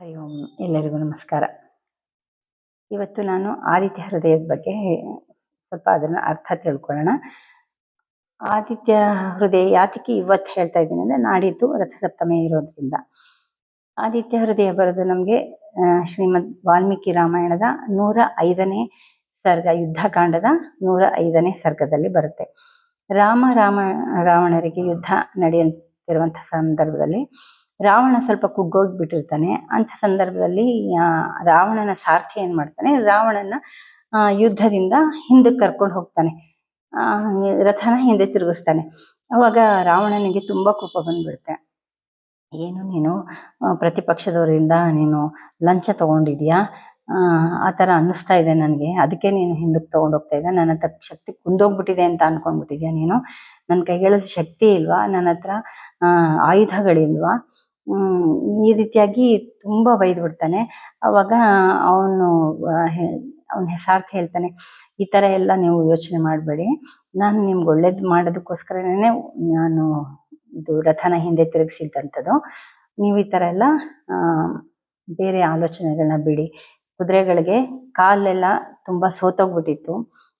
ಹರಿ ಓಂ. ಎಲ್ಲರಿಗೂ ನಮಸ್ಕಾರ. ಇವತ್ತು ನಾನು ಆದಿತ್ಯ ಹೃದಯದ ಬಗ್ಗೆ ಸ್ವಲ್ಪ ಅದನ್ನು ಅರ್ಥ ತಿಳ್ಕೊಳ್ಳೋಣ. ಆದಿತ್ಯ ಹೃದಯ ಯಾತಕ್ಕೆ ಇವತ್ತು ಹೇಳ್ತಾ ಇದ್ದೀನಿ ಅಂದ್ರೆ ನಾಡಿದ್ದು ರಥಸಪ್ತಮಿ ಇರೋದ್ರಿಂದ. ಆದಿತ್ಯ ಹೃದಯ ಬರೋದು ನಮಗೆ ಶ್ರೀಮದ್ ವಾಲ್ಮೀಕಿ ರಾಮಾಯಣದ ನೂರ ಐದನೇ ಸರ್ಗ, ಯುದ್ಧಕಾಂಡದ ನೂರ ಐದನೇ ಸರ್ಗದಲ್ಲಿ ಬರುತ್ತೆ. ರಾಮ ರಾಮ ರಾವಣರಿಗೆ ಯುದ್ಧ ನಡೆಯುತ್ತಿರುವಂತಹ ಸಂದರ್ಭದಲ್ಲಿ ರಾವಣ ಸ್ವಲ್ಪ ಕುಗ್ಗೋಗ್ಬಿಟ್ಟಿರ್ತಾನೆ. ಅಂತ ಸಂದರ್ಭದಲ್ಲಿ ರಾವಣನ ಸಾರ್ಥಿ ಏನ್ ಮಾಡ್ತಾನೆ? ರಾವಣನ ಯುದ್ಧದಿಂದ ಹಿಂದಕ್ಕೆ ಕರ್ಕೊಂಡು ಹೋಗ್ತಾನೆ. ರಥನ ಹಿಂದೆ ತಿರುಗಿಸ್ತಾನೆ. ಅವಾಗ ರಾವಣನಿಗೆ ತುಂಬಾ ಕೋಪ ಬಂದ್ಬಿಡುತ್ತೆ. ಏನು ನೀನು ಪ್ರತಿಪಕ್ಷದವರಿಂದ ನೀನು ಲಂಚ ತಗೊಂಡಿದ್ಯಾ? ಆ, ಥರ ಅನ್ನಿಸ್ತಾ ಇದೆ ನನಗೆ. ಅದಕ್ಕೆ ನೀನು ಹಿಂದಕ್ಕೆ ತಗೊಂಡು ಹೋಗ್ತಾ ಇದ್ದ ನನ್ನ ಹತ್ರ ಶಕ್ತಿ ಕುಂದೋಗ್ಬಿಟ್ಟಿದೆ ಅಂತ ಅನ್ಕೊಂಡ್ಬಿಟ್ಟಿದ್ಯಾ ನೀನು? ನನ್ನ ಕೈಗಳಲ್ಲಿ ಶಕ್ತಿ ಇಲ್ವಾ? ನನ್ನ ಹತ್ರ ಆಯುಧಗಳಿಲ್ವಾ? ಈ ರೀತಿಯಾಗಿ ತುಂಬಾ ಬೈದು ಬಿಡ್ತಾನೆ. ಅವಾಗ ಅವನು ಅವನ ಹೆಸಾರ್ಥ ಹೇಳ್ತಾನೆ, ಈ ತರ ಎಲ್ಲ ನೀವು ಯೋಚನೆ ಮಾಡಬೇಡಿ. ನಾನು ನಿಮ್ಗೆ ಒಳ್ಳೇದು ಮಾಡೋದಕ್ಕೋಸ್ಕರನೇ ನಾನು ಇದು ರಥನ ಹಿಂದೆ ತಿರುಗಿಸಿದ್ದಂಥದ್ದು ನೀವು ಈ ತರ ಎಲ್ಲ ಬೇರೆ ಆಲೋಚನೆಗಳನ್ನ ಬಿಡಿ. ಕುದುರೆಗಳಿಗೆ ಕಾಲೆಲ್ಲ ತುಂಬಾ ಸೋತೋಗ್ಬಿಟ್ಟಿತ್ತು.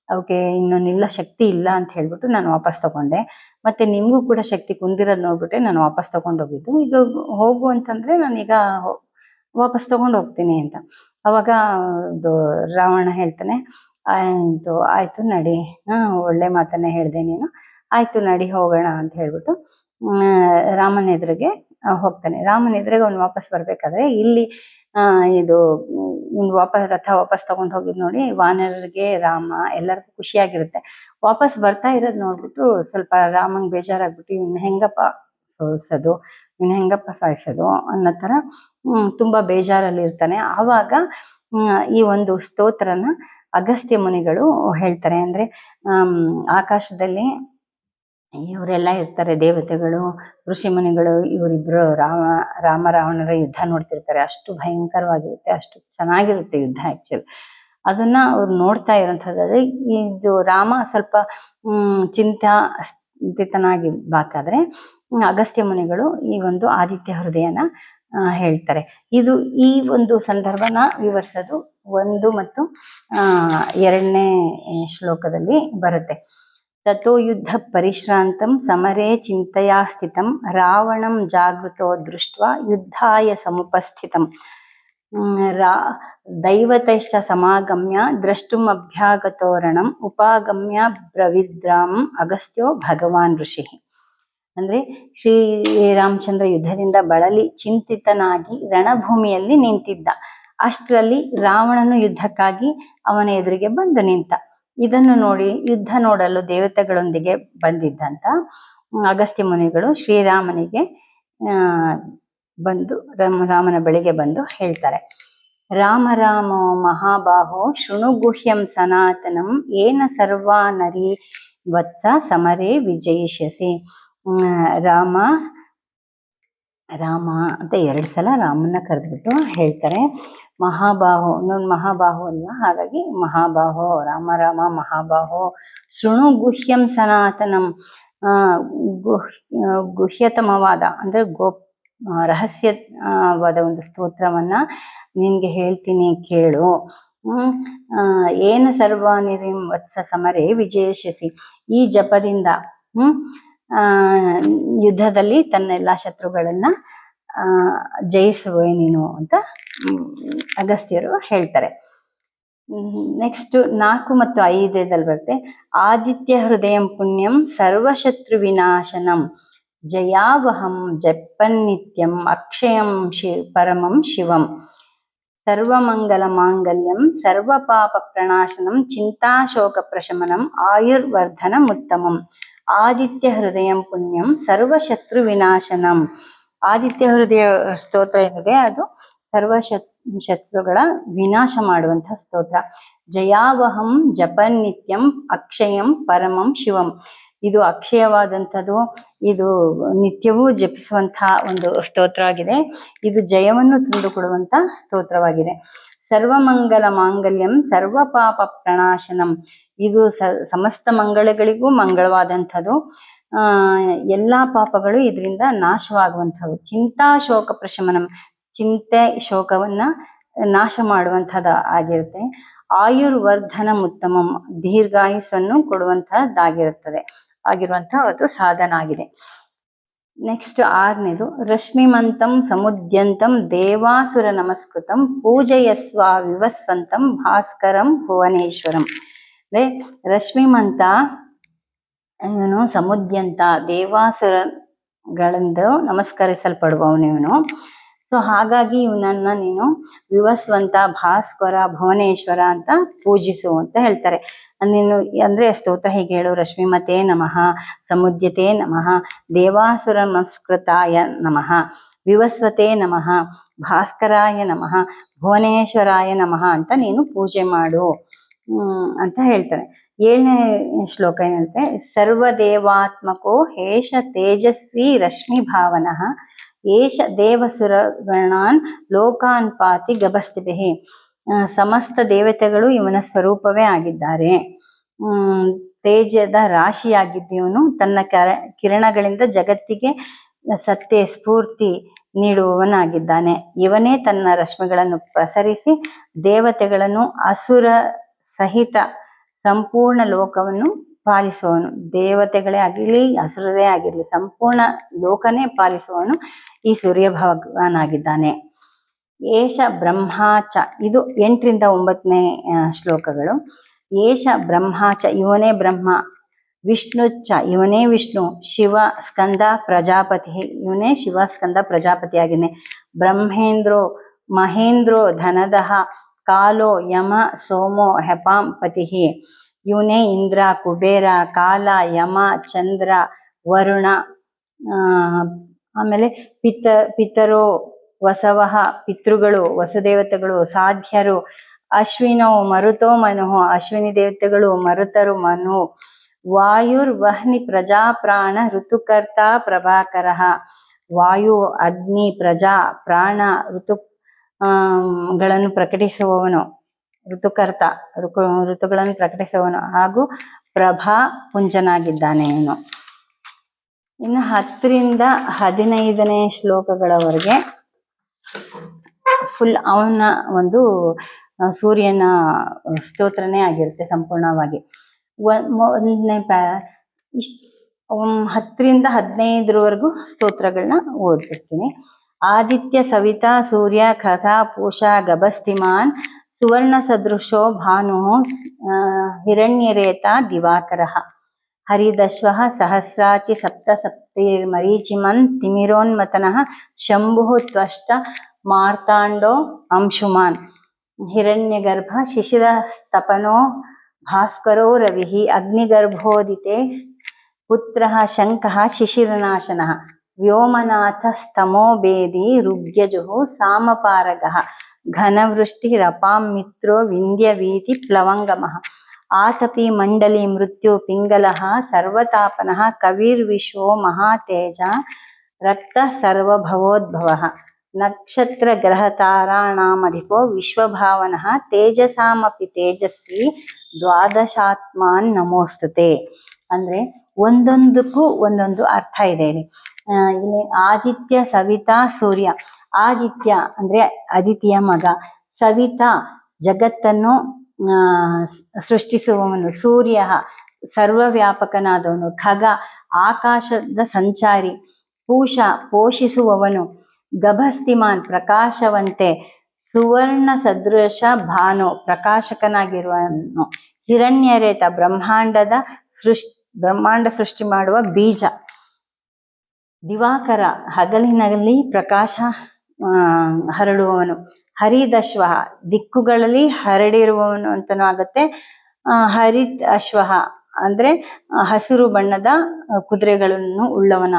ಅವಕ್ಕೆ ಇನ್ನು ನಿಲ್ಲ ಶಕ್ತಿ ಇಲ್ಲ ಅಂತ ಹೇಳ್ಬಿಟ್ಟು ನಾನು ವಾಪಸ್ ತಗೊಂಡೆ. ಮತ್ತೆ ನಿಮಗೂ ಕೂಡ ಶಕ್ತಿ ಕುಂದಿರೋದು ನೋಡ್ಬಿಟ್ಟೆ ನಾನು ವಾಪಸ್ ಹೋಗಿದ್ದು ಈಗ ಹೋಗು ಅಂತಂದ್ರೆ ನಾನೀಗ ವಾಪಸ್ ತಗೊಂಡು ಹೋಗ್ತೀನಿ ಅಂತ. ಅವಾಗ ರಾವಣ ಹೇಳ್ತಾನೆ ಆಯ್ತು ಆಯ್ತು ನಡಿ. ಹಾ, ಒಳ್ಳೆ ಮಾತನ್ನೇ ಹೇಳ್ದೆ ನೀನು. ಆಯ್ತು ನಡಿ, ಹೋಗೋಣ ಅಂತ ಹೇಳ್ಬಿಟ್ಟು ರಾಮನ ಎದುರಿಗೆ ಹೋಗ್ತಾನೆ. ರಾಮನ ಎದುರಿಗೆ ಅವ್ನು ವಾಪಸ್ ಬರ್ಬೇಕಾದ್ರೆ ಇಲ್ಲಿ ಆ, ಇದು ವಾಪಸ್, ರಥ ವಾಪಸ್ ತಗೊಂಡ್ ಹೋಗಿದ್ ನೋಡಿ, ವಾನರರಿಗೆ ರಾಮ ಎಲ್ಲರಿಗೂ ಖುಷಿಯಾಗಿರುತ್ತೆ. ವಾಪಸ್ ಬರ್ತಾ ಇರೋದ್ ನೋಡ್ಬಿಟ್ಟು ಸ್ವಲ್ಪ ರಾಮಂಗ್ ಬೇಜಾರಾಗ್ಬಿಟ್ಟು, ಇವ್ನ ಹೆಂಗಪ್ಪ ಸೋಲ್ಸೋದು, ಇವ್ನ ಹೆಂಗಪ್ಪ ಸಾಯಿಸೋದು ಅನ್ನೋ ತರ ತುಂಬಾ ಬೇಜಾರಲ್ಲಿ ಇರ್ತಾನೆ. ಆವಾಗ ಈ ಒಂದು ಸ್ತೋತ್ರನ ಅಗಸ್ತ್ಯ ಮುನಿಗಳು ಹೇಳ್ತಾರೆ. ಅಂದ್ರೆ ಆಕಾಶದಲ್ಲಿ ಇವರೆಲ್ಲ ಇರ್ತಾರೆ, ದೇವತೆಗಳು, ಋಷಿ ಮುನಿಗಳು, ಇವರಿಬ್ರು ರಾಮ ರಾಮ ರಾವಣರ ಯುದ್ಧ ನೋಡ್ತಿರ್ತಾರೆ. ಅಷ್ಟು ಭಯಂಕರವಾಗಿರುತ್ತೆ, ಅಷ್ಟು ಚೆನ್ನಾಗಿರುತ್ತೆ ಯುದ್ಧ ಆಕ್ಚುಲಿ ಅದನ್ನ ಅವ್ರು ನೋಡ್ತಾ ಇರೋಂಥದ್ದು. ಇದು ರಾಮ ಸ್ವಲ್ಪ, ಹ್ಮ್ ಚಿಂತಾ ಬಾಕಾದ್ರೆ ಅಗಸ್ತ್ಯ ಮುನಿಗಳು ಈ ಒಂದು ಆದಿತ್ಯ ಹೃದಯನ ಹೇಳ್ತಾರೆ. ಇದು ಈ ಒಂದು ಸಂದರ್ಭನ ವಿವರಿಸೋದು ಒಂದು ಮತ್ತು ಎರಡನೇ ಶ್ಲೋಕದಲ್ಲಿ ಬರುತ್ತೆ. ತಥೋ ಯುದ್ಧ ಪರಿಶ್ರಾಂತಂ ಸಮರೆ ಚಿಂತೆಯಾ ಸ್ಥಿತಂ ರಾವಣಂ ಜಾಗೃತೋ ದೃಷ್ಟ ಯುದ್ಧಾಯ ಸಮುಪಸ್ಥಿತಂ ರಾ ದೈವತೈಶ್ಚ ಸಮಾಗಮ್ಯ ದ್ರಷ್ಟುಂ ಅಭ್ಯಾಗತೋರಣಂ ಉಪಾಗಮ್ಯ ಬ್ರವಿದ್ರಾಂ ಅಗಸ್ತ್ಯೋ ಭಗವಾನ್ ಋಷಿ ಅಂದ್ರೆ ಶ್ರೀ ರಾಮಚಂದ್ರ ಯುದ್ಧದಿಂದ ಬಳಲಿ ಚಿಂತಿತನಾಗಿ ರಣಭೂಮಿಯಲ್ಲಿ ನಿಂತಿದ್ದ. ಅಷ್ಟರಲ್ಲಿ ರಾವಣನು ಯುದ್ಧಕ್ಕಾಗಿ ಅವನ ಎದುರಿಗೆ ಬಂದು ನಿಂತ. ಇದನ್ನು ನೋಡಿ ಯುದ್ಧ ನೋಡಲು ದೇವತೆಗಳೊಂದಿಗೆ ಬಂದಿದ್ದಂತ ಅಗಸ್ತ್ಯ ಮುನಿಗಳು ಶ್ರೀರಾಮನಿಗೆ ಬಂದು ರಾಮ, ರಾಮನ ಬಳಿಗೆ ಬಂದು ಹೇಳ್ತಾರೆ. ರಾಮ ರಾಮ, ಮಹಾಬಾಹೋ ಶೃಣು ಗುಹ್ಯಂ ಸನಾತನಂ, ಏನ ಸರ್ವಾ ನರಿ ವತ್ಸ ಸಮರೇ ವಿಜಯಿಷಸಿ ರಾಮ ರಾಮ ಅಂತ ಎರಡು ಸಲ ರಾಮನ್ನ ಕರೆದ್ಬಿಟ್ಟು ಹೇಳ್ತಾರೆ. ಮಹಾಬಾಹೋ, ಇನ್ನೊಂದು ಮಹಾಬಾಹು ಅಲ್ವಾ ಹಾಗಾಗಿ ಮಹಾಬಾಹೋ, ರಾಮ ರಾಮ ಮಹಾಬಾಹೋ, ಶೃಣು ಗುಹ್ಯಂ ಸನಾತನಂ. ಆ, ಗುಹ್ ಗುಹ್ಯತಮವಾದ, ಅಂದ್ರೆ ಗೋ ರಹಸ್ಯವಾದ ಒಂದು ಸ್ತೋತ್ರವನ್ನ ನಿನ್ಗೆ ಹೇಳ್ತೀನಿ ಕೇಳು. ಹ್ಮ್ ಏನ ಸರ್ವಾನಿರಿಂ ವತ್ಸ ಸಮರೇ ವಿಜಯಶಸಿ ಈ ಜಪದಿಂದ, ಹ್ಮ್, ಆ, ಯುದ್ಧದಲ್ಲಿ ತನ್ನ ಎಲ್ಲಾ ಶತ್ರುಗಳನ್ನ ಜಯಿಸುವೆ ನೀನು ಅಂತ ಅಗಸ್ತ್ಯರು ಹೇಳ್ತಾರೆ. ನೆಕ್ಸ್ಟ್ ನಾಲ್ಕು ಮತ್ತು ಐದರಲ್ಲಿ ಬರುತ್ತೆ. ಆದಿತ್ಯ ಹೃದಯಂ ಪುಣ್ಯಂ ಸರ್ವಶತ್ರು ವಿನಾಶನಂ ಜಯಾವಹಂ ಜಪ್ಪನ್ನಿತ್ಯಂ ಅಕ್ಷಯಂ ಶಿ ಪರಮಂ ಶಿವಂ ಸರ್ವಮಂಗಲ ಮಾಂಗಲ್ಯಂ ಸರ್ವ ಪಾಪ ಪ್ರಣಾಶನಂ ಚಿಂತಾಶೋಕ ಪ್ರಶಮನಂ ಆಯುರ್ವರ್ಧನಂ ಉತ್ತಮಂ. ಆದಿತ್ಯ ಹೃದಯಂ ಪುಣ್ಯಂ ಸರ್ವಶತ್ರು ವಿನಾಶನಂ ಆದಿತ್ಯ ಹೃದಯ ಸ್ತೋತ್ರ ಏನಿದೆ ಅದು ಸರ್ವ ಶತ್ ಶತ್ರುಗಳ ವಿನಾಶ ಮಾಡುವಂತಹ ಸ್ತೋತ್ರ. ಜಯಾವಹಂ ಜಪನ್ ನಿತ್ಯಂ ಅಕ್ಷಯಂ ಪರಮಂ ಶಿವಂ. ಇದು ಅಕ್ಷಯವಾದಂಥದ್ದು, ಇದು ನಿತ್ಯವೂ ಜಪಿಸುವಂತಹ ಒಂದು ಸ್ತೋತ್ರ ಆಗಿದೆ. ಇದು ಜಯವನ್ನು ತಂದುಕೊಡುವಂತ ಸ್ತೋತ್ರವಾಗಿದೆ. ಸರ್ವಮಂಗಲ ಮಾಂಗಲ್ಯಂ ಸರ್ವ ಪಾಪ ಪ್ರಣಾಶನಂ. ಇದು ಸಮಸ್ತ ಮಂಗಳಗಳಿಗೂ ಮಂಗಳವಾದಂಥದ್ದು. ಎಲ್ಲಾ ಪಾಪಗಳು ಇದರಿಂದ ನಾಶವಾಗುವಂಥವು. ಚಿಂತಾ ಶೋಕ ಪ್ರಶಮನಂ. ಚಿಂತೆ ಶೋಕವನ್ನ ನಾಶ ಮಾಡುವಂಥದ್ದು ಆಗಿರುತ್ತೆ. ಆಯುರ್ವರ್ಧನ ಉತ್ತಮಂ. ದೀರ್ಘಾಯುಸನ್ನು ಕೊಡುವಂತಹದ್ದಾಗಿರುತ್ತದೆ ಆಗಿರುವಂತಹ ಒಂದು ಸಾಧನ ಆಗಿದೆ ನೆಕ್ಸ್ಟ್ ಆರನೇದು. ರಶ್ಮಿಮಂತಂ ಸಮುದ್ಯಂತಂ ದೇವಾಸುರ ನಮಸ್ಕೃತಂ ಪೂಜಯಸ್ವ ವಿವಸ್ವಂತಂ ಭಾಸ್ಕರಂ ಭುವನೇಶ್ವರಂ. ಅಂದ್ರೆ ರಶ್ಮಿಮಂತ ಇವನು ಸಮುದ್ಯಂತ, ದೇವಾಸುರಗಳಿಂದ ನಮಸ್ಕರಿಸಲ್ಪಡುವವನು ಇವನು. ಸೊ ಹಾಗಾಗಿ ಇವನನ್ನ ನೀನು ವಿವಸ್ವಂತ, ಭಾಸ್ಕರ, ಭುವನೇಶ್ವರ ಅಂತ ಪೂಜಿಸು ಅಂತ ಹೇಳ್ತಾರೆ. ನೀನು ಅಂದ್ರೆ ಸ್ತೋತ್ರ ಹೀಗೆ ಹೇಳು, ರಶ್ಮಿಮತೆ ನಮಃ, ಸಮುದ್ಯತೆ ನಮಃ ದೇವಾಸುರ ನಮಸ್ಕೃತಾಯ ನಮಃ, ವಿವಸ್ವತೆ ನಮಃ, ಭಾಸ್ಕರಾಯ ನಮಃ, ಭುವನೇಶ್ವರಾಯ ನಮಃ ಅಂತ ನೀನು ಪೂಜೆ ಮಾಡು ಅಂತ ಹೇಳ್ತಾರೆ. ಏಳನೇ ಶ್ಲೋಕ ಏನಂತೆ ಸರ್ವದೇವಾತ್ಮಕೋ ಹೇಷ ತೇಜಸ್ವಿ ರಶ್ಮಿ ಭಾವನಃ, ಏಷ ದೇವಸುರಗಣಾನ್ ಲೋಕಾನ್ ಪಾತಿ ಗಬಸ್ತಿಭಿ ಸಮಸ್ತ ದೇವತೆಗಳು ಇವನ ಸ್ವರೂಪವೇ ಆಗಿದ್ದಾರೆ. ತೇಜದ ರಾಶಿಯಾಗಿದ್ದವನು, ತನ್ನ ಕರ, ಕಿರಣಗಳಿಂದ ಜಗತ್ತಿಗೆ ಸತ್ಯ, ಸ್ಫೂರ್ತಿ ನೀಡುವವನಾಗಿದ್ದಾನೆ. ಇವನೇ ತನ್ನ ರಶ್ಮಿಗಳನ್ನು ಪ್ರಸರಿಸಿ ದೇವತೆಗಳನ್ನು ಅಸುರ ಸಹಿತ ಸಂಪೂರ್ಣ ಲೋಕವನ್ನು ಪಾಲಿಸುವವನು. ದೇವತೆಗಳೇ ಆಗಿರಲಿ ಹಸುರರೇ ಆಗಿರಲಿ, ಸಂಪೂರ್ಣ ಲೋಕನೇ ಪಾಲಿಸುವವನು ಈ ಸೂರ್ಯ ಭಗವಾನಾಗಿದ್ದಾನೆ ಏಷ ಬ್ರಹ್ಮಾಚ, ಇದು ಎಂಟರಿಂದ ಒಂಬತ್ತನೇ ಶ್ಲೋಕಗಳು. ಏಷ ಬ್ರಹ್ಮಾಚ, ಇವನೇ ಬ್ರಹ್ಮ. ವಿಷ್ಣುಚ್ಚ ಇವನೇ ವಿಷ್ಣು. ಶಿವ ಸ್ಕಂದ ಪ್ರಜಾಪತಿ, ಇವನೇ ಶಿವ ಸ್ಕಂದ ಪ್ರಜಾಪತಿ ಆಗಿದ್ದಾನೆ ಬ್ರಹ್ಮೇಂದ್ರೋ, ಮಹೇಂದ್ರೋ ಧನದಹ ಕಾಲೋ ಯಮ ಸೋಮೋ ಹೆಪಾಂ ಪತಿ ಇವನೇ ಇಂದ್ರ ಕುಬೇರ ಕಾಲ ಯಮ ಚಂದ್ರ ವರುಣ ಆಮೇಲೆ ಪಿತ, ಪಿತರೋ ವಸವಹ ಪಿತೃಗಳು, ವಸುದೇವತೆಗಳು, ಸಾಧ್ಯರು, ಅಶ್ವಿನೋ ಮರುತೋ ಮನು, ಅಶ್ವಿನಿ ದೇವತೆಗಳು, ಮರುತರು ಮನು ವಾಯುರ್ವಹ್ನಿ ಪ್ರಜಾ ಪ್ರಾಣ ಋತುಕರ್ತ ಪ್ರಭಾಕರ, ವಾಯು ಅಗ್ನಿ ಪ್ರಜಾ ಪ್ರಾಣ ಋತು ಗಳನ್ನು ಪ್ರಕಟಿಸುವವನು. ಋತುಕರ್ತ ಋತು ಋತುಗಳನ್ನು ಪ್ರಕಟಿಸುವವನು. ಹಾಗೂ ಪ್ರಭಾ ಪುಂಜನಾಗಿದ್ದಾನೆ ಇವನು ಇನ್ನು ಹತ್ತರಿಂದ ಹದಿನೈದನೇ ಶ್ಲೋಕಗಳವರೆಗೆ ಫುಲ್ ಅವನ ಒಂದು ಸೂರ್ಯನ ಸ್ತೋತ್ರನೇ ಆಗಿರುತ್ತೆ ಸಂಪೂರ್ಣವಾಗಿ. ಒಂದನೇ ಪ್ಯಾ, ಇಷ್ಟ ಹತ್ತರಿಂದ ಹದಿನೈದರವರೆಗೂ ಸ್ತೋತ್ರಗಳನ್ನ ಓದ್ಬಿಡ್ತೀನಿ. ಆದಿತ್ಯ ಸವಿತಾ ಸೂರ್ಯ ಕಥಾ ಪೂಷಾ ಗಭಸ್ತಿಮಾನ್ ಸುವರ್ಣ ಸದೃಶೋ ಭಾನು ಹಿರಣ್ಯರೇತ ದಿವಾಕರ ಹರಿದಶ್ವ ಸಹಸ್ರಾಚಿ ಸಪ್ತ ಸಪ್ತಿರ್ಮರೀಚಿಮನ್ ತಿಮಿರೋನ್ಮತನಃ ಶಂಭು ತ್ವಷ್ಟ ಮಾರ್ತಾಂಡೋ ಅಂಶುಮಾನ್ ಹಿರಣ್ಯಗರ್ಭ ಶಿಶಿರಸ್ತಪನೋ ಭಾಸ್ಕರೋ ರವಿಃ ಅಗ್ನಿಗರ್ಭೋದಿತೆ ಪುತ್ರಃ ಶಂಕಃ ಸ್ತಮೋಭೇದಿ ಋಗ್ಯಜುಃ ಸಾಮಪಾರಗಃ ಘನವೃಷ್ಟಿರಪಾಂ ಮಿತ್ರೋ ವಿಂಧ್ಯವೀತಿ ಪ್ಲವಂಗಮಃ ಆತಪಿ ಮಂಡಲಿ ಮೃತ್ಯು ಪಿಂಗಲಃ ಸರ್ವತಾಪನಃ ಕವಿರ್ವಿಶ್ವೋ ಮಹಾತೇಜ ರಕ್ತ ಸರ್ವಭವೋದ್ಭವಃ ನಕ್ಷತ್ರ ಗ್ರಹ ತಾರಾಣಾಮಧಿಪೋ ವಿಶ್ವಭಾವನಃ ತೇಜಸಾಮಪಿ ತೇಜಸ್ವಿ ದ್ವಾದಶಾತ್ಮಾನ್ ನಮೋಸ್ತುತೆ. ಅಂದ್ರೆ ಒಂದೊಂದಕ್ಕೂ ಒಂದೊಂದು ಅರ್ಥ ಇದೆ ಇಲ್ಲಿ. ಆದಿತ್ಯ ಸವಿತಾ ಸೂರ್ಯ. ಆದಿತ್ಯ ಅಂದ್ರೆ ಅದಿತಿಯ ಮಗ. ಸವಿತಾ ಜಗತ್ತನ್ನು ಸೃಷ್ಟಿಸುವವನು, ಸೂರ್ಯ ಸರ್ವವ್ಯಾಪಕನಾದವನು, ಖಗ ಆಕಾಶದ ಸಂಚಾರಿ, ಪೂಷ ಪೋಷಿಸುವವನು, ಗಭಸ್ತಿಮಾನ್ ಪ್ರಕಾಶವಂತೆ, ಸುವರ್ಣ ಸದೃಶ ಭಾನು ಪ್ರಕಾಶಕನಾಗಿರುವನು ಹಿರಣ್ಯರೇತ ಬ್ರಹ್ಮಾಂಡದ ಸೃಷ್ಟಿ, ಬ್ರಹ್ಮಾಂಡ ಸೃಷ್ಟಿ ಮಾಡುವ ಬೀಜ. ದಿವಾಕರ ಹಗಲಿನಲ್ಲಿ ಪ್ರಕಾಶ ಹರಡುವವನು. ಹರಿದಶ್ವ ದಿಕ್ಕುಗಳಲ್ಲಿ ಹರಡಿರುವವನು ಅಂತನೂ ಆಗತ್ತೆ. ಆ, ಹರಿತ್ ಅಶ್ವ ಅಂದ್ರೆ ಹಸಿರು ಬಣ್ಣದ ಕುದುರೆಗಳನ್ನು ಉಳ್ಳವನ.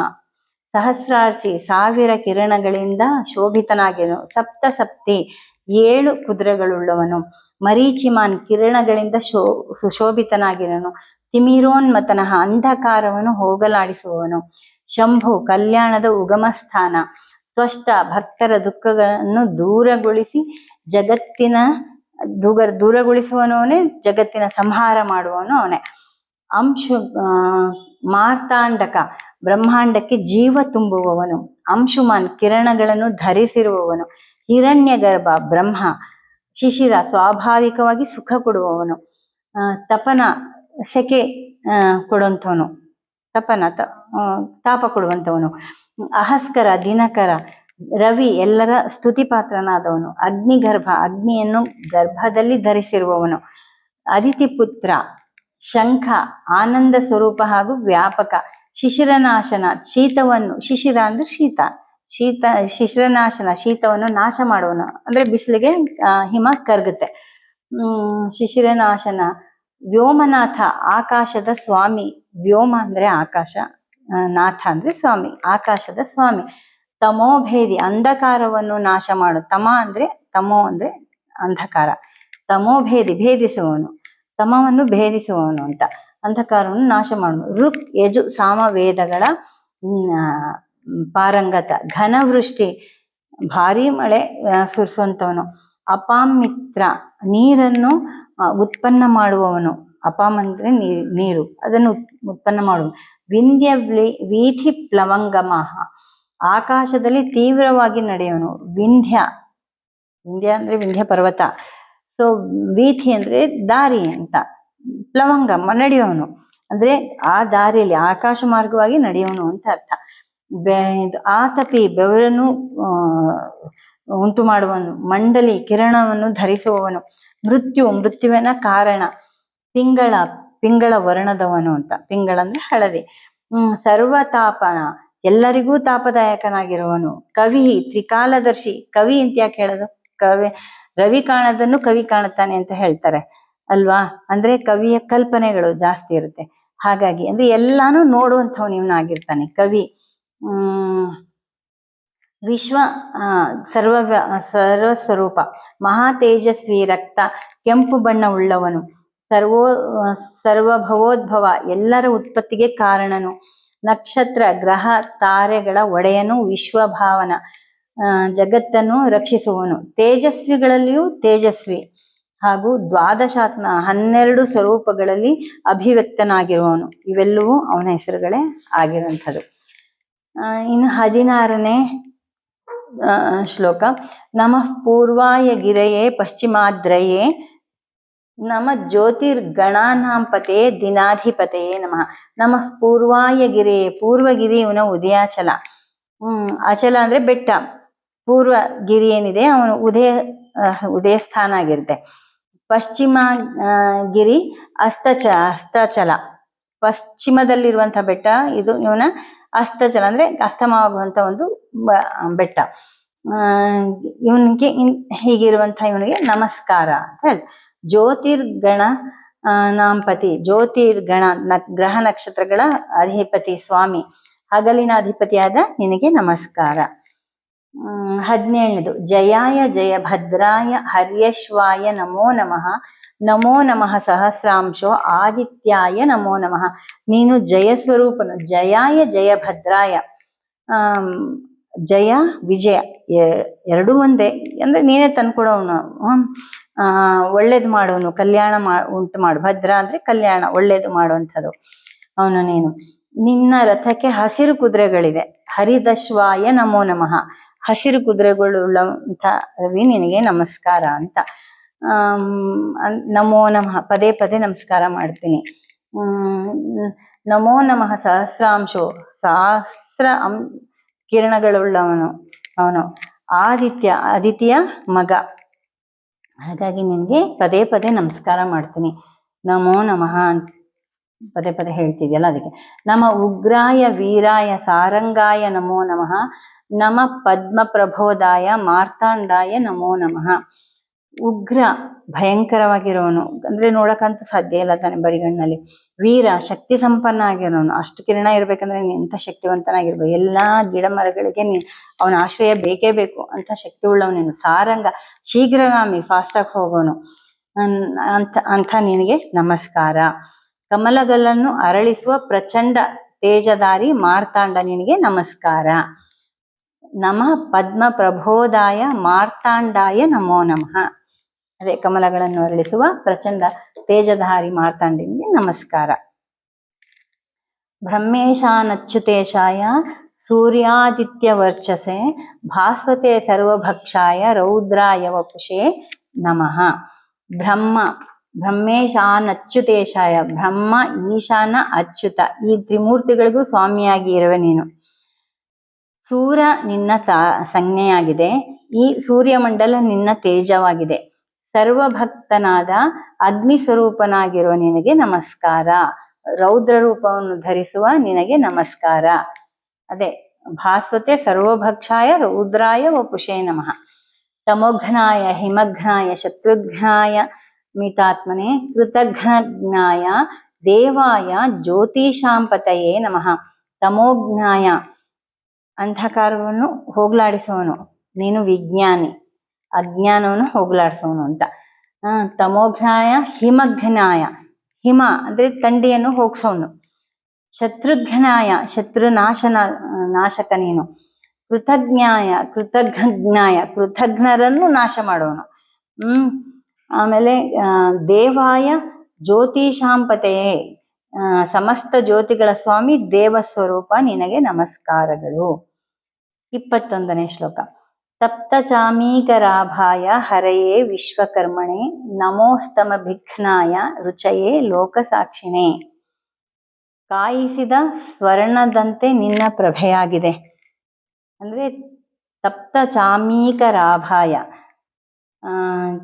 ಸಹಸ್ರಾರ್ಚಿ ಸಾವಿರ ಕಿರಣಗಳಿಂದ ಶೋಭಿತನಾಗಿರು ಸಪ್ತ ಸಪ್ತಿ ಏಳು ಕುದುರೆಗಳುಳ್ಳವನು. ಮರೀಚಿಮಾನ್ ಕಿರಣಗಳಿಂದ ಶೋ ಸುಶೋಭಿತನಾಗಿರನು ತಿಮಿರೋನ್ಮತನಃ ಅಂಧಕಾರವನ್ನು ಹೋಗಲಾಡಿಸುವವನು. ಶಂಭು ಕಲ್ಯಾಣದ ಉಗಮ ಸ್ಥಾನ ತ್ವಷ್ಟ ಭಕ್ತರ ದುಃಖಗಳನ್ನು ದೂರಗೊಳಿಸಿ ಜಗತ್ತಿನ ದೂರ ದೂರಗೊಳಿಸುವವನೇ ಜಗತ್ತಿನ ಸಂಹಾರ ಮಾಡುವವನು ಅವನೇ. ಅಂಶು ಮಾರ್ತಾಂಡಕ, ಬ್ರಹ್ಮಾಂಡಕ್ಕೆ ಜೀವ ತುಂಬುವವನು. ಅಂಶುಮಾನ್ ಕಿರಣಗಳನ್ನು ಧರಿಸಿರುವವನು. ಹಿರಣ್ಯ ಗರ್ಭ ಬ್ರಹ್ಮ, ಶಿಶಿರ ಸ್ವಾಭಾವಿಕವಾಗಿ ಸುಖ ಕೊಡುವವನು. ತಪನ ಸೆಕೆ ಕೊಡುವಂಥವನು. ತಪನ ತಾಪ ಕೊಡುವಂಥವನು. ಅಹಸ್ಕರ, ದಿನಕರ, ರವಿ ಎಲ್ಲರ ಸ್ತುತಿ ಪಾತ್ರನಾದವನು. ಅಗ್ನಿಗರ್ಭ, ಅಗ್ನಿಯನ್ನು ಗರ್ಭದಲ್ಲಿ ಧರಿಸಿರುವವನು. ಅದಿತಿ ಪುತ್ರ ಶಂಖ, ಆನಂದ ಸ್ವರೂಪ ಹಾಗೂ ವ್ಯಾಪಕ, ಶಿಶಿರನಾಶನ, ಶೀತವನ್ನು, ಶಿಶಿರ ಅಂದ್ರೆ ಶೀತ. ಶೀತ, ಶಿಶಿರನಾಶನ, ಶೀತವನ್ನು ನಾಶ ಮಾಡುವನು ಅಂದ್ರೆ ಬಿಸಿಲಿಗೆ ಹಿಮ ಕರಗುತ್ತೆ. ಹ್ಮ್, ಶಿಶಿರನಾಶನ ವ್ಯೋಮನಾಥ ಆಕಾಶದ ಸ್ವಾಮಿ. ವ್ಯೋಮ ಅಂದ್ರೆ ಆಕಾಶ ನಾಥ ಅಂದ್ರೆ ಸ್ವಾಮಿ, ಆಕಾಶದ ಸ್ವಾಮಿ. ತಮೋಭೇದಿ ಅಂಧಕಾರವನ್ನು ನಾಶ ಮಾಡು. ತಮ ಅಂದ್ರೆ, ತಮೋ ಅಂದ್ರೆ ಅಂಧಕಾರ. ತಮೋಭೇದಿ ಭೇದಿಸುವವನು. ತಮವನ್ನು ಭೇದಿಸುವವನು ಅಂತ. ಅಂಧಕಾರವನ್ನು ನಾಶ ಮಾಡುವನು. ಋಕ್, ಯಜು, ಸಾಮ, ವೇದಗಳ ಪಾರಂಗತ. ಘನವೃಷ್ಟಿ ಭಾರಿ ಮಳೆ ಸುರಿಸುವಂತವನು. ಅಪಾಮಿತ್ರ, ನೀರನ್ನು ಉತ್ಪನ್ನ ಮಾಡುವವನು. ಅಪಾಮ್ ಅಂದ್ರೆ ನೀರು. ಅದನ್ನು ಉತ್- ಉತ್ಪನ್ನ ಮಾಡುವನು. ವಿಂಧ್ಯ ವೀಥಿ ಪ್ಲವಂಗಮಃ. ಆಕಾಶದಲ್ಲಿ ತೀವ್ರವಾಗಿ ನಡೆಯುವನು. ವಿಂಧ್ಯ. ವಿಂಧ್ಯ ಅಂದ್ರೆ ವಿಂಧ್ಯ ಪರ್ವತ. ಸೊ ವೀಥಿ ಅಂದ್ರೆ ದಾರಿ ಅಂತ. ಪ್ಲವಂಗಮ ನಡೆಯುವನು ಅಂದ್ರೆ ಆ ದಾರಿಯಲ್ಲಿ ಆಕಾಶ ಮಾರ್ಗವಾಗಿ ನಡೆಯುವನು ಅಂತ ಅರ್ಥ. ಆತಪಿ ಬೆವರನ್ನು ಉಂಟು ಮಾಡುವನು ಮಂಡಲಿ ಕಿರಣವನ್ನು ಧರಿಸುವವನು. ಮೃತ್ಯು, ಮೃತ್ಯುವಿನ ಕಾರಣ. ಪಿಂಗಳ ಪಿಂಗಳ ವರ್ಣದವನು ಅಂತ. ಪಿಂಗಳ ಅಂದ್ರೆ ಹಳದಿ. ಹ್ಮ್, ಸರ್ವತಾಪನ. ಎಲ್ಲರಿಗೂ ತಾಪದಾಯಕನಾಗಿರುವನು ಕವಿ, ತ್ರಿಕಾಲದರ್ಶಿ. ಕವಿ ಅಂತ ಯಾಕೆ ಹೇಳೋದು? ಕವಿ, ರವಿ ಕಾಣದನ್ನು ಕವಿ ಕಾಣುತ್ತಾನೆ ಅಂತ ಹೇಳ್ತಾರೆ. ಅಲ್ವಾ? ಅಂದ್ರೆ ಕವಿಯ ಕಲ್ಪನೆಗಳು ಜಾಸ್ತಿ ಇರುತ್ತೆ. ಹಾಗಾಗಿ, ಅಂದ್ರೆ ಎಲ್ಲಾನು ನೋಡುವಂಥವನು ಇವನಾಗಿರ್ತಾನೆ ಕವಿ. ಹ್ಮ್ ವಿಶ್ವ ಸರ್ವ ಸರ್ವ ಸ್ವರೂಪ ಮಹಾ ತೇಜಸ್ವಿ ರಕ್ತ, ಕೆಂಪು ಬಣ್ಣ ಉಳ್ಳವನು. ಸರ್ವೋ ಸರ್ವಭವೋದ್ಭವ, ಎಲ್ಲರ ಉತ್ಪತ್ತಿಗೆ ಕಾರಣನು. ನಕ್ಷತ್ರ, ಗ್ರಹ, ತಾರೆಗಳ ಒಡೆಯನು, ವಿಶ್ವಭಾವನ ಭಾವನ ಜಗತ್ತನ್ನು ರಕ್ಷಿಸುವನು. ತೇಜಸ್ವಿಗಳಲ್ಲಿಯೂ ತೇಜಸ್ವಿ ಹಾಗೂ ದ್ವಾದಶಾತ್ಮ, ಹನ್ನೆರಡು ಸ್ವರೂಪಗಳಲ್ಲಿ ಅಭಿವ್ಯಕ್ತನಾಗಿರುವವನು. ಇವೆಲ್ಲವೂ ಅವನ ಹೆಸರುಗಳೇ ಆಗಿರುವಂಥದ್ದು. ಇನ್ನು ಹದಿನಾರನೇ ಶ್ಲೋಕ. ನಮಃ ಪೂರ್ವಾಯ ಗಿರಯೇ ಪಶ್ಚಿಮಾದ್ರಯೇ, ನಮ ಜ್ಯೋತಿರ್ಗಣಾನಾಂಪತೆ ದಿನಾಧಿಪತೆಯೇ ನಮಃ. ನಮಃ ಪೂರ್ವಾಯ ಗಿರಿಯೇ ಪೂರ್ವಗಿರಿ ಇವನ ಉದಯಾಚಲ. ಹ್ಮ್ ಅಚಲ ಅಂದ್ರೆ ಬೆಟ್ಟ. ಪೂರ್ವ ಗಿರಿ ಏನಿದೆ, ಅವನು ಉದಯ ಉದಯ ಸ್ಥಾನ ಆಗಿರುತ್ತೆ. ಪಶ್ಚಿಮ ಗಿರಿ ಅಸ್ತಚ, ಅಸ್ತಚಲ. ಪಶ್ಚಿಮದಲ್ಲಿರುವಂತಹ ಬೆಟ್ಟ ಇದು, ಇವನ ಅಸ್ತಚಲ ಅಂದ್ರೆ ಅಸ್ತಮವಾಗುವಂತ ಒಂದು ಬೆಟ್ಟ. ಇವನಿಗೆ ಇನ್- ಹೀಗಿರುವಂತ ಇವನಿಗೆ ನಮಸ್ಕಾರ ಅಂತ ಹೇಳಿ ಜ್ಯೋತಿರ್ಗಣ ನಾಂಪತಿ, ಜ್ಯೋತಿರ್ಗಣ ಗ್ರಹ ನಕ್ಷತ್ರಗಳ ಅಧಿಪತಿ ಸ್ವಾಮಿ, ಹಗಲಿನ ಅಧಿಪತಿಯಾದ ನಿನಗೆ ನಮಸ್ಕಾರ. ಹ್ಮ್, ಹದಿನೇಳನೇದು, ಜಯಾಯ ಜಯ ಭದ್ರಾಯ ಹರ್ಯಶ್ವಾಯ ನಮೋ ನಮಃ. ನಮೋ ನಮಃ ಸಹಸ್ರಾಂಶೋ ಆದಿತ್ಯಾಯ ನಮೋ ನಮಃ. ನೀನು ಜಯ ಸ್ವರೂಪನು ಜಯಾಯ ಜಯ ಭದ್ರಾಯ. ಆಮ್, ಜಯ ವಿಜಯ ಎರಡು ಒಂದೇ. ಅಂದ್ರೆ ನೀನೇ ತಂದ್ಕೊಡೋನು. ಆ ಒಳ್ಳೇದು ಮಾಡೋನು ಕಲ್ಯಾಣ ಮಾ ಉಂಟು ಮಾಡು. ಭದ್ರ ಅಂದ್ರೆ ಕಲ್ಯಾಣ ಒಳ್ಳೇದು ಮಾಡುವಂಥದ್ದು. ಅವನು ನೀನು. ನಿನ್ನ ರಥಕ್ಕೆ ಹಸಿರು ಕುದುರೆಗಳಿದೆ. ಹರಿದಶ್ವಾಯ ನಮೋ ನಮಃ. ಹಸಿರು ಕುದುರೆಗಳುಳ್ಳಂಥ ರವಿ ನಿನಗೆ ನಮಸ್ಕಾರ ಅಂತ. ನಮೋ ನಮಃ, ಪದೇ ಪದೇ ನಮಸ್ಕಾರ ಮಾಡ್ತೀನಿ. ನಮೋ ನಮಃ, ಸಹಸ್ರಾಂಶೋ, ಸಹಸ್ರ ಅಂ, ಕಿರಣಗಳುಳ್ಳವನು, ಅವನು. ಆದಿತ್ಯ ಆದಿತ್ಯ ಮಗ. ಹಾಗಾಗಿ ನಿನಗೆ ಪದೇ ಪದೇ ನಮಸ್ಕಾರ ಮಾಡ್ತೀನಿ. ನಮೋ ನಮಃ ಪದೇ ಪದೇ ಹೇಳ್ತಿದ್ಯಲ್ಲ ಅದಕ್ಕೆ. ನಮ ಉಗ್ರಾಯ, ವೀರಾಯ, ಸಾರಂಗಾಯ, ನಮೋ ನಮಃ. ನಮ ಪದ್ಮ ಪ್ರಭೋದಾಯ ಮಾರ್ತಾಂಡಾಯ, ನಮೋ ನಮಃ. ಉಗ್ರ, ಭಯಂಕರವಾಗಿರೋನು. ಅಂದ್ರೆ ನೋಡಕ್ಕಂತೂ ಸಾಧ್ಯ ಇಲ್ಲ ತಾನೆ ಬರಿಗಣ್ಣಲ್ಲಿ. ವೀರ, ಶಕ್ತಿ ಸಂಪನ್ನ ಆಗಿರೋನು. ಅಷ್ಟು ಕಿರಣ ಇರ್ಬೇಕಂದ್ರೆ ಎಂತ ಶಕ್ತಿವಂತನಾಗಿರ್ಬೇಕು? ಎಲ್ಲಾ ಗಿಡ ಮರಗಳಿಗೆ ಅವನ ಆಶ್ರಯ ಬೇಕೇ ಬೇಕು ಅಂತ ಶಕ್ತಿ ಉಳ್ಳವನೇನು ಸಾರಂಗ, ಶೀಘ್ರಗಾಮಿ ಫಾಸ್ಟ್ ಆಗಿ ಹೋಗೋನು ಅಂತ ಅಂತ ನಿನಗೆ ನಮಸ್ಕಾರ. ಕಮಲಗಳನ್ನು ಅರಳಿಸುವ ಪ್ರಚಂಡ ತೇಜದಾರಿ ಮಾರ್ತಾಂಡ ನಿನಗೆ ನಮಸ್ಕಾರ. ನಮ ಪದ್ಮ ಪ್ರಭೋದಾಯ ಮಾರ್ತಾಂಡಾಯ ನಮೋ ನಮಃ. ಅದೇ ಕಮಲಗಳನ್ನು ಅರಳಿಸುವ ಪ್ರಚಂಡ ತೇಜಧಾರಿ ಮಾರ್ತಾಂಡಿನಿಗೆ ನಮಸ್ಕಾರ. ಬ್ರಹ್ಮೇಶಾನಚ್ಯುತೇಶಾಯ ಸೂರ್ಯಾದಿತ್ಯ ವರ್ಚಸೆ, ಭಾಸ್ವತೆ ಸರ್ವಭಕ್ಷಾಯ ರೌದ್ರಾಯ ವಪುಷೇ ನಮಃ. ಬ್ರಹ್ಮ, ಬ್ರಹ್ಮೇಶಾನಚ್ಯುತೇಶಾಯ, ಬ್ರಹ್ಮ, ಈಶಾನ, ಅಚ್ಯುತ, ಈ ತ್ರಿಮೂರ್ತಿಗಳಿಗೂ ಸ್ವಾಮಿಯಾಗಿ ಇರುವೆ ನೀನು ಸೂರ್ಯ ನಿನ್ನ ಸಂಜ್ಞೆಯಾಗಿದೆ. ಈ ಸೂರ್ಯಮಂಡಲ ನಿನ್ನ ತೇಜವಾಗಿದೆ. ಸರ್ವಭಕ್ತನಾದ ಅಗ್ನಿ ಸ್ವರೂಪನಾಗಿರುವ ನಿನಗೆ ನಮಸ್ಕಾರ. ರೌದ್ರ ರೂಪವನ್ನು ಧರಿಸುವ ನಿನಗೆ ನಮಸ್ಕಾರ. ಅದೇ, ಭಾಸ್ವತೆ ಸರ್ವಭಕ್ಷಾಯ ರೌದ್ರಾಯ ವಪುಷೇ ನಮಃ. ತಮೋಘ್ನಾಯ, ಹಿಮಘ್ನಾಯ, ಶತ್ರುಘ್ನಾಯ, ಮಿತಾತ್ಮನೆ ಕೃತಘ್ನಾಯ ದೇವಾಯ ಜ್ಯೋತಿಷಾಂಪತಯೇ ನಮಃ. ತಮೋಘ್ನಾಯ, ಅಂಧಕಾರವನ್ನು ಹೋಗ್ಲಾಡಿಸುವನು ನೀನು ವಿಜ್ಞಾನಿ. ಅಜ್ಞಾನವನ್ನು ಹೋಗ್ಲಾಡ್ಸೋನು ಅಂತ. ತಮೋಘ್ನಾಯ, ಹಿಮಘ್ನಾಯ. ಹಿಮ ಅಂದ್ರೆ ತಂಡಿಯನ್ನು ಹೋಗ್ಸೋನು. ಶತ್ರುಘ್ನಾಯ ಶತ್ರು ನಾಶನ ನಾಶಕನೇನು? ಕೃತಜ್ಞಾಯ ಕೃತಜ್ಞಾಯ ಕೃತಜ್ಞರನ್ನು ನಾಶ ಮಾಡೋನು. ಹ್ಮ್, ಆಮೇಲೆ ದೇವಾಯ ಜ್ಯೋತಿಷಾಂಪತೆಯೇ. ಸಮಸ್ತ ಜ್ಯೋತಿಗಳ ಸ್ವಾಮಿ ದೇವ ಸ್ವರೂಪ ನಿನಗೆ ನಮಸ್ಕಾರಗಳು. ಇಪ್ಪತ್ತೊಂದನೇ ಶ್ಲೋಕ. ತಪ್ತ ಹರೆಯೇ ವಿಶ್ವಕರ್ಮಣೆ, ನಮೋಸ್ತಮ ಭಿಘ್ನಾಯ ರುಚಯೇ ಲೋಕಸಾಕ್ಷಿಣೆ. ಕಾಯಿಸಿದ ಸ್ವರ್ಣದಂತೆ ನಿನ್ನ ಪ್ರಭೆಯಾಗಿದೆ. ಅಂದ್ರೆ ತಪ್ತ ಚಾಮೀಕರಾಭಾಯ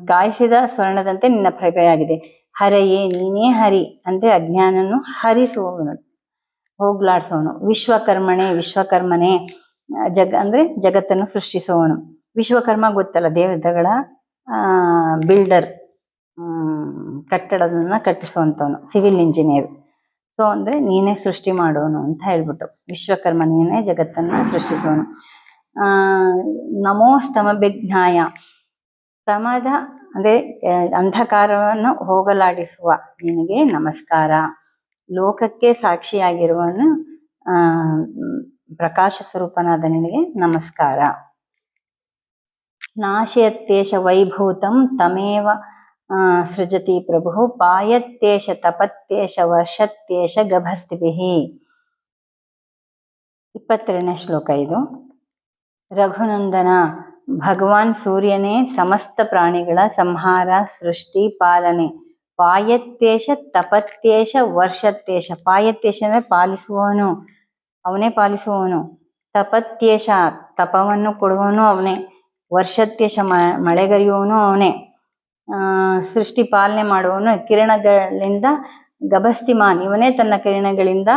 ಕಾಯಿಸಿದ ಸ್ವರ್ಣದಂತೆ ನಿನ್ನ ಪ್ರಭೆಯಾಗಿದೆ. ಹರೆಯೇ ನೀನೇ ಹರಿ ಅಂದ್ರೆ ಅಜ್ಞಾನನು ಹರಿಸುವವನು, ಹೋಗ್ಲಾಡ್ಸೋನು. ವಿಶ್ವಕರ್ಮಣೆ, ವಿಶ್ವಕರ್ಮನೆ. ಜಗ, ಅಂದ್ರೆ ಜಗತ್ತನ್ನು ಸೃಷ್ಟಿಸುವವನು ವಿಶ್ವಕರ್ಮ ಗೊತ್ತಲ್ಲ, ದೇವತೆಗಳ ಬಿಲ್ಡರ್ ಕಟ್ಟಡದನ್ನ ಕಟ್ಟಿಸುವಂತವನು ಸಿವಿಲ್ ಇಂಜಿನಿಯರ್ ಸೊ ಅಂದ್ರೆ ನೀನೇ ಸೃಷ್ಟಿ ಮಾಡೋನು ಅಂತ ಹೇಳ್ಬಿಟ್ಟು ವಿಶ್ವಕರ್ಮ ನೀನೇ ಜಗತ್ತನ್ನ ಸೃಷ್ಟಿಸುವನು ಆ, ನಮೋಸ್ತಮ ಬಿಘ್ನಾಯ ಸ್ತಮದ ಅಂದ್ರೆ ಅಂಧಕಾರವನ್ನು ಹೋಗಲಾಡಿಸುವ ನಿನಗೆ ನಮಸ್ಕಾರ. ಲೋಕಕ್ಕೆ ಸಾಕ್ಷಿಯಾಗಿರುವನು ಆ ಪ್ರಕಾಶ ಸ್ವರೂಪನಾದ ನಿನಗೆ ನಮಸ್ಕಾರ. ನಾಶಯತ್ತೇಶ ವೈಭೂತಂ ತಮೇವ ಸೃಜತಿ ಪ್ರಭು ಪಾಯತ್ತೇಶ ತಪತ್ತೇಶ ವರ್ಷತ್ತೇಶ ಗಭಸ್ತಿಭಿ. ಇಪ್ಪತ್ತೆರಡನೇ ಶ್ಲೋಕ ಇದು. ರಘುನಂದನ ಭಗವಾನ್ ಸೂರ್ಯನೇ ಸಮಸ್ತ ಪ್ರಾಣಿಗಳ ಸಂಹಾರ, ಸೃಷ್ಟಿ, ಪಾಲನೆ. ಪಾಯತ್ತೇಶ ತಪತ್ತೇಶ ವರ್ಷತ್ತೇಶ ಪಾಯತ್ತೇಶ ಅಂದ್ರೆ ಪಾಲಿಸುವವನು. ಅವನೇ ಪಾಲಿಸುವವನು. ತಪತ್ಯೇಶ ತಪವನ್ನು ಕೊಡುವವನು ಅವನೇ. ವರ್ಷತ್ಯೇಶ ಮಳೆಗರಿಯುವವನು ಅವನೇ. ಸೃಷ್ಟಿ ಪಾಲನೆ ಮಾಡುವವನು ಕಿರಣಗಳಿಂದ ಗಭಸ್ತಿಮಾನ್. ಇವನೇ ತನ್ನ ಕಿರಣಗಳಿಂದ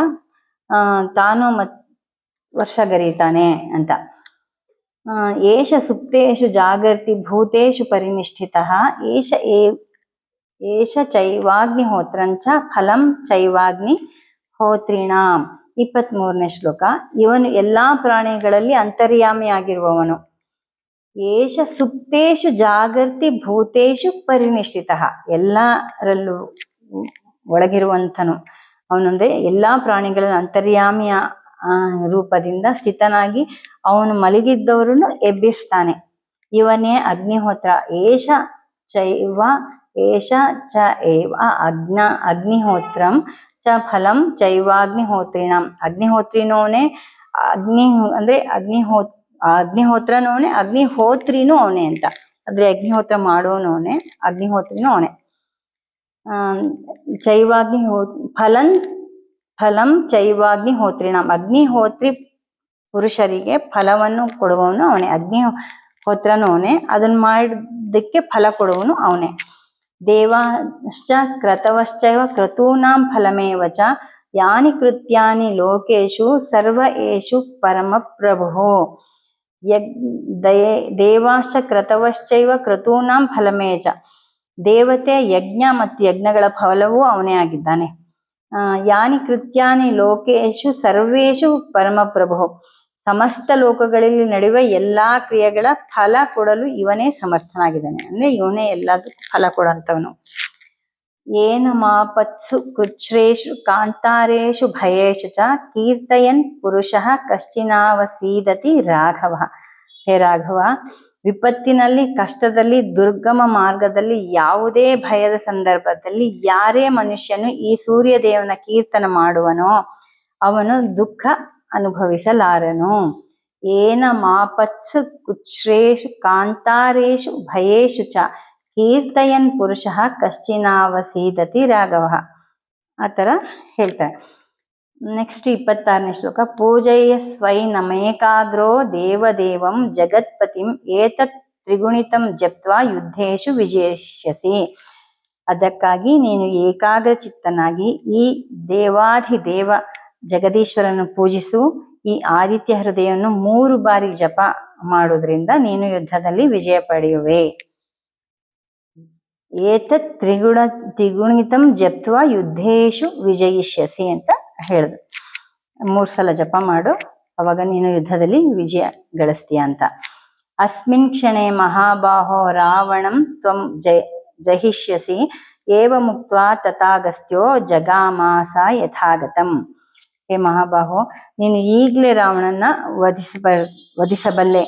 ತಾನು ಮತ್, ವರ್ಷ ಗರಿತಾನೆ ಅಂತ. ಏಷ ಸುಪ್ತೇಷು ಜಾಗೃತಿ ಭೂತೇಶು ಪರಿನಿಷ್ಠಿತಃ. ಏಷ ಏಷ ಚೈವಾಗ್ನಿಹೋತ್ರಂಚ ಫಲಂ ಚೈವಾಗ್ನಿ ಹೋತ್ರಿಣಾಂ ಇಪ್ಪತ್ತ್ ಮೂರನೇ ಶ್ಲೋಕ, ಇವನು ಎಲ್ಲಾ ಪ್ರಾಣಿಗಳಲ್ಲಿ ಅಂತರ್ಯಾಮಿ ಆಗಿರುವವನು. ಏಷ ಸುಪ್ತೇಷು ಜಾಗೃತಿ ಭೂತೇಶು ಪರಿನಿಷ್ಠಿತ. ಎಲ್ಲರಲ್ಲೂ ಒಳಗಿರುವಂತನು ಅವನಂದ್ರೆ ಎಲ್ಲಾ ಪ್ರಾಣಿಗಳ ಅಂತರ್ಯಾಮಿಯ ರೂಪದಿಂದ ಸ್ಥಿತನಾಗಿ ಅವನು ಮಲಗಿದ್ದವರನ್ನು ಎಬ್ಬಿಸ್ತಾನೆ. ಇವನೇ ಅಗ್ನಿಹೋತ್ರ. ಏಷ ಚೈವ, ಏಷ ಚ ಏವ, ಅಗ್ನ, ಅಗ್ನಿಹೋತ್ರಂ ಚ ಫಲಂ ಚೈವಾಗ್ನಿಹೋತ್ರಿಣಂ ಅಗ್ನಿಹೋತ್ರಿನೋನೆ ಅಗ್ನಿ ಅಂದ್ರೆ ಅಗ್ನಿಹೋ ಅಗ್ನಿಹೋತ್ರನೋನೆ ಅಗ್ನಿಹೋತ್ರಿನೂ ಅವನೇ ಅಂತ. ಅಂದ್ರೆ ಅಗ್ನಿಹೋತ್ರ ಮಾಡೋನು ಅವನೇ ಅಗ್ನಿಹೋತ್ರಿನೂ ಅವನೇ ಆ ಜೈವಾಗ್ನಿ ಫಲನ್ ಫಲಂ ಚೈವಾಗ್ನಿಹೋತ್ರಿಣಂ ಅಗ್ನಿಹೋತ್ರಿ ಪುರುಷರಿಗೆ ಫಲವನ್ನು ಕೊಡುವವನು ಅವನೇ. ಅಗ್ನಿಹೋತ್ರನು ಅವನೇ ಅದನ್ನ ಮಾಡಿದ್ದಕ್ಕೆ ಫಲ ಕೊಡುವವನು ಅವನೇ. ಕ್ರತವಶ್ಚೈವ ಕ್ರತೂನಾಂ ಫಲಮೇವ ಚ ಯಾನಿ ಕೃತ್ಯಾನಿ ಲೋಕೇಶು ಸರ್ವ ಏಷು ಪರಮ ಪ್ರಭು ಯಗ್ ದಯೆ ದೇವಾಶ್ಚ ಕ್ರತವಶ್ಚೈವ ಕ್ರತೂನಾಂ ಫಲಮೇ ಚ. ದೇವತೆ ಯಜ್ಞ ಮತ್ತು ಯಜ್ಞಗಳ ಫಲವೂ ಅವನೇ ಆಗಿದ್ದಾನೆ. ಯಾನಿ ಕೃತ್ಯಾನಿ ಲೋಕೇಶು ಸರ್ವೇಶು ಪರಮಪ್ರಭು ಸಮಸ್ತ ಲೋಕಗಳಲ್ಲಿ ನಡೆಯುವ ಎಲ್ಲಾ ಕ್ರಿಯೆಗಳ ಫಲ ಕೊಡಲು ಇವನೇ ಸಮರ್ಥನಾಗಿದ್ದಾನೆ. ಅಂದ್ರೆ ಇವನೇ ಎಲ್ಲದಕ್ಕೂ ಫಲ ಕೊಡಂತವನು ಏನು ಮಾಪತ್ಸು ಕುಚ್ರೇಶು ಕಾಂತಾರೇಶು ಭಯೇಷು ಚ ಕೀರ್ತಯನ್ ಪುರುಷ ಕಶ್ಚಿನಾವಸೀದತಿ ರಾಘವ. ಹೇ ರಾಘವ, ವಿಪತ್ತಿನಲ್ಲಿ, ಕಷ್ಟದಲ್ಲಿ, ದುರ್ಗಮ ಮಾರ್ಗದಲ್ಲಿ, ಯಾವುದೇ ಭಯದ ಸಂದರ್ಭದಲ್ಲಿ ಯಾರೇ ಮನುಷ್ಯನು ಈ ಸೂರ್ಯ ದೇವನ ಕೀರ್ತನ ಮಾಡುವನೋ, ಅವನು ದುಃಖ ಅನುಭವಿಸಲಾರನು. ಏನ ಮಾಪತ್ಸು ಕುಚ್ರೇಷು ಕಾಂತಾರೇಷು ಭಯೇಶು ಚ ಕೀರ್ತಯನ್ ಪುರುಷ ಕಶ್ಚಿನಾವಸೀದತಿ ರಾಘವ. ಆ ಥರ ಹೇಳ್ತಾರೆ. ನೆಕ್ಸ್ಟ್ ಇಪ್ಪತ್ತಾರನೇ ಶ್ಲೋಕ. ಪೂಜೆಯ ಸ್ವೈ ನಮೇಕಾಗ್ರೋ ದೇವದೇವಂ ಜಗತ್ಪತಿಂ ಏತತ್ ತ್ರಿಗುಣಿತಂ ಜಪ್ವಾ ಯುದ್ಧೇಶು ವಿಜೇಷ್ಯಸಿ. ಅದಕ್ಕಾಗಿ ನೀನು ಏಕಾಗ್ರ ಚಿತ್ತನಾಗಿ ಈ ದೇವಾಧಿದೇವ ಜಗದೀಶ್ವರನ್ನು ಪೂಜಿಸು. ಈ ಆದಿತ್ಯ ಹೃದಯವನ್ನು ಮೂರು ಬಾರಿ ಜಪ ಮಾಡುವುದರಿಂದ ನೀನು ಯುದ್ಧದಲ್ಲಿ ವಿಜಯ ಪಡೆಯುವೆ. ಏತತ್ ತ್ರಿಗುಣ, ತ್ರಿಗುಣಿತಂ ಜಪ್ತ್ವ ಯುದ್ಧೇಶು ವಿಜಯಿಷ್ಯಸಿ ಅಂತ ಹೇಳಿದ್ರು ಮೂರ್ ಸಲ ಜಪ ಮಾಡು. ಅವಾಗ ನೀನು ಯುದ್ಧದಲ್ಲಿ ವಿಜಯ ಗಳಿಸ್ತೀಯ ಅಂತ. ಅಸ್ಮಿನ್ ಕ್ಷಣೆ ಮಹಾಬಾಹೋ ರಾವಣಂ ತ್ವಂ ಜಯ ಜಹಿಷ್ಯಸಿ ಏವ ಮುಕ್ತ ತಥಾಗಸ್ತ್ಯೋ ಜಗಾಮಾಸ ಯಥಾಗತಂ. ಹೇ ಮಹಾಬಾಹೋ ನೀನು ಈಗಲೇ ರಾವಣನ ವಧಿಸಬ ವಧಿಸಬಲ್ಲೆ.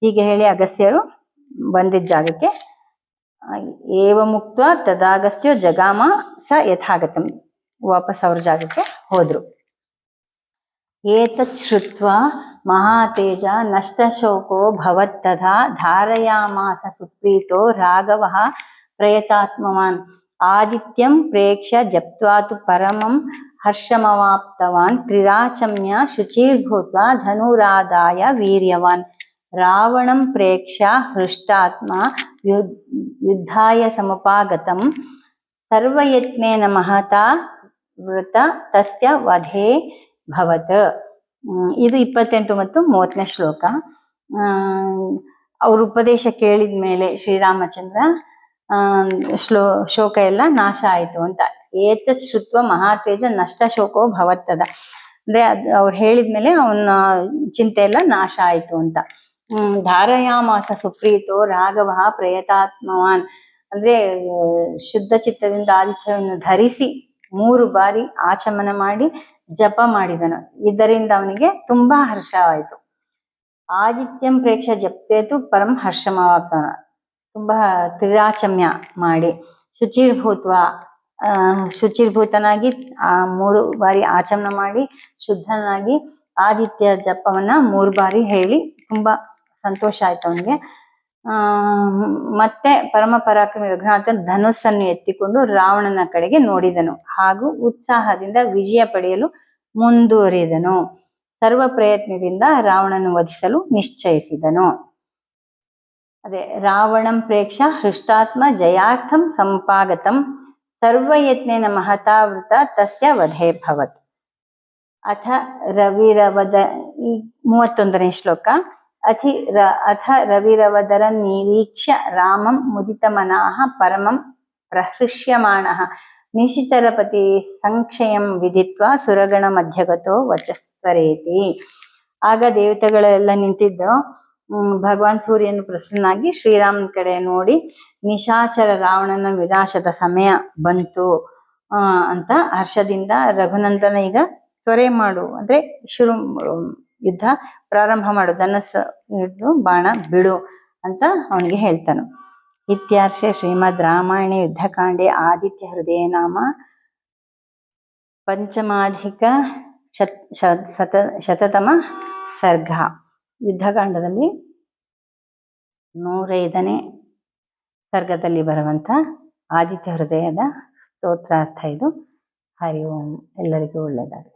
ಹೀಗೆ ಹೇಳಿ ಅಗಸ್ತ್ಯರು ಬಂದಿದ್ದ ಜಾಗಕ್ಕೆ. ಆ, ಏವ ಮುಕ್ತ ತದಾಗಸ್ತ್ಯೋ ಜಗಾಮ ಸ ಯಥಾಗತಂ. ವಾಪಸ್ ಅವ್ರ ಜಾಗಕ್ಕೆ ಹೋದ್ರು. ಏತತ್ ಶ್ರುತ್ವಾ ಮಹಾತೇಜ ನಷ್ಟಶೋಕೋ ಭವತ್ತಥಾ ಧಾರಯಾಮಾಸ ಸುಪ್ರೀತೋ ರಾಘವಃ ಪ್ರಯತಾತ್ಮವಾನ್. ಆದಿತ್ಯಂ ಪ್ರೇಕ್ಷ್ಯ ಜಪ್ತ್ವಾತು ಪರಮಂ ಹರ್ಷಮವಾಪ್ತವಾನ್, ತ್ರಿರಾಚಮ್ಯ ಶುಚಿರ್ಭೂತ್ವಾ ಧನುರಾದಾಯ ವೀರ್ಯವಾನ್. ರಾವಣಂ ಪ್ರೇಕ್ಷ್ಯ ಹೃಷ್ಟಾತ್ಮ ಯುದ್ ಯುದ್ಧಾಯ ಸಮುಪಾಗತಂ. ಸರ್ವಯತ್ನೇನ ಮಹತಾ ವೃತ ತಸ್ಯ ವಧೇ ಭವತ್. ಇದು ಇಪ್ಪತ್ತೆಂಟು ಮತ್ತು ಮೂವತ್ತನೇ ಶ್ಲೋಕ. ಅವ್ರ ಉಪದೇಶ ಕೇಳಿದ ಮೇಲೆ ಶ್ರೀರಾಮಚಂದ್ರ ಆ, ಶ್ಲೋ ಶೋಕ ಎಲ್ಲ ನಾಶ ಆಯಿತು ಅಂತ. ಏತ ಶುತ್ವ ಮಹಾತೇಜ ನಷ್ಟ ಶೋಕೋ ಭವತ್ತದ. ಅಂದ್ರೆ ಅದ್ ಅವ್ರು ಹೇಳಿದ್ಮೇಲೆ ಅವನ ಚಿಂತೆ ಎಲ್ಲ ನಾಶ ಆಯಿತು ಅಂತ. ಹ್ಮ್ ಧಾರಯಾಮಾಸ ಸುಪ್ರೀತೋ ರಾಘವ ಪ್ರಯತಾತ್ಮವಾನ್. ಅಂದ್ರೆ ಶುದ್ಧ ಚಿತ್ತದಿಂದ ಆದಿತ್ಯವನ್ನು ಧರಿಸಿ ಮೂರು ಬಾರಿ ಆಚಮನ ಮಾಡಿ ಜಪ ಮಾಡಿದನು. ಇದರಿಂದ ಅವನಿಗೆ ತುಂಬಾ ಹರ್ಷವಾಯಿತು ಆದಿತ್ಯಂ ಪ್ರೇಕ್ಷ ಜಪ್ತೇತು ಪರಂ ಹರ್ಷಮವಾಗ್ತಾನ ತುಂಬಾ ತ್ರಿರಾಚಮ್ಯ ಮಾಡಿ ಶುಚಿರ್ಭೂತ್ವ ಶುಚಿರ್ಭೂತನಾಗಿ ಆ ಮೂರು ಬಾರಿ ಆಚಮನ ಮಾಡಿ ಶುದ್ಧನಾಗಿ ಆದಿತ್ಯ ಜಪವನ್ನ ಮೂರು ಬಾರಿ ಹೇಳಿ ತುಂಬಾ ಸಂತೋಷ ಆಯ್ತು ಅವನಿಗೆ. ಮತ್ತೆ ಪರಮ ಪರಾಕ್ರಮಿ ರಘುನಾಥನ್ ಧನುಸ್ಸನ್ನು ಎತ್ತಿಕೊಂಡು ರಾವಣನ ಕಡೆಗೆ ನೋಡಿದನು ಹಾಗೂ ಉತ್ಸಾಹದಿಂದ ವಿಜಯ ಪಡೆಯಲು ಮುಂದುವರಿದನು. ಸರ್ವ ಪ್ರಯತ್ನದಿಂದ ರಾವಣನು ವಧಿಸಲು ನಿಶ್ಚಯಿಸಿದನು. ಅದೇ ರಾವಣಂ ಪ್ರೇಕ್ಷ ಹೃಷ್ಟಾತ್ಮ ಜಯಾರ್ಥಂ ಸಂಪಾಗತಂ ಸರ್ವಯತ್ನೇನ ಮಹತಾವೃತ ತಸ್ಯ ವಧೇ ಭವತ್. ಅಥ ರವಿರವದ ಈ ಮೂವತ್ತೊಂದನೇ ಶ್ಲೋಕ. ಅಥಿ ರ ಅಥ ರವಿರವದರ ನಿರೀಕ್ಷ್ಯ ರಾಮಂ ಮುದಿತಮನಾಹ ಪರಮಂ ಪ್ರಹೃಷ್ಯಮಾಣಃ. ನಿಶಿಚರಪತಿ ಸಂಕ್ಷಯಂ ವಿಧಿತ್ವ ಸುರಗಣ ಮಧ್ಯಗತೋ ವಚಸ್ತರೇತಿ ಆಗ ದೇವತೆಗಳೆಲ್ಲ ನಿಂತಿದ್ದು ಭಗವಾನ್ ಸೂರ್ಯನ ಪ್ರಸನ್ನಾಗಿ ಶ್ರೀರಾಮ್ ಕಡೆ ನೋಡಿ ನಿಶಾಚರ ರಾವಣನ ವಿನಾಶದ ಸಮಯ ಬಂತು ಅಂತ ಹರ್ಷದಿಂದ ರಘುನಂದನ ಈಗ ತ್ವರೆ ಮಾಡು, ಅಂದ್ರೆ ಶುರು ಯುದ್ಧ ಪ್ರಾರಂಭ ಮಾಡು, ಧನಸ್ಸು ಹಿಡಿದು ಬಾಣ ಬಿಡು ಅಂತ ಅವನಿಗೆ ಹೇಳ್ತಾನು. ಇತ್ಯಾರ್ಷೆ ಶ್ರೀಮದ್ ರಾಮಾಯಣ ಯುದ್ಧಕಾಂಡೆ ಆದಿತ್ಯ ಹೃದಯ ನಾಮ ಪಂಚಮಾಧಿಕ ಶತ ಶತತಮ ಸರ್ಗ. ಯುದ್ಧಕಾಂಡದಲ್ಲಿ ನೂರೈದನೇ ಸರ್ಗದಲ್ಲಿ ಬರುವಂತ ಆದಿತ್ಯ ಹೃದಯದ ಸ್ತೋತ್ರಾರ್ಥ ಇದು. ಹರಿ ಓಂ. ಎಲ್ಲರಿಗೂ ಒಳ್ಳೆಯದಾಗಲಿ.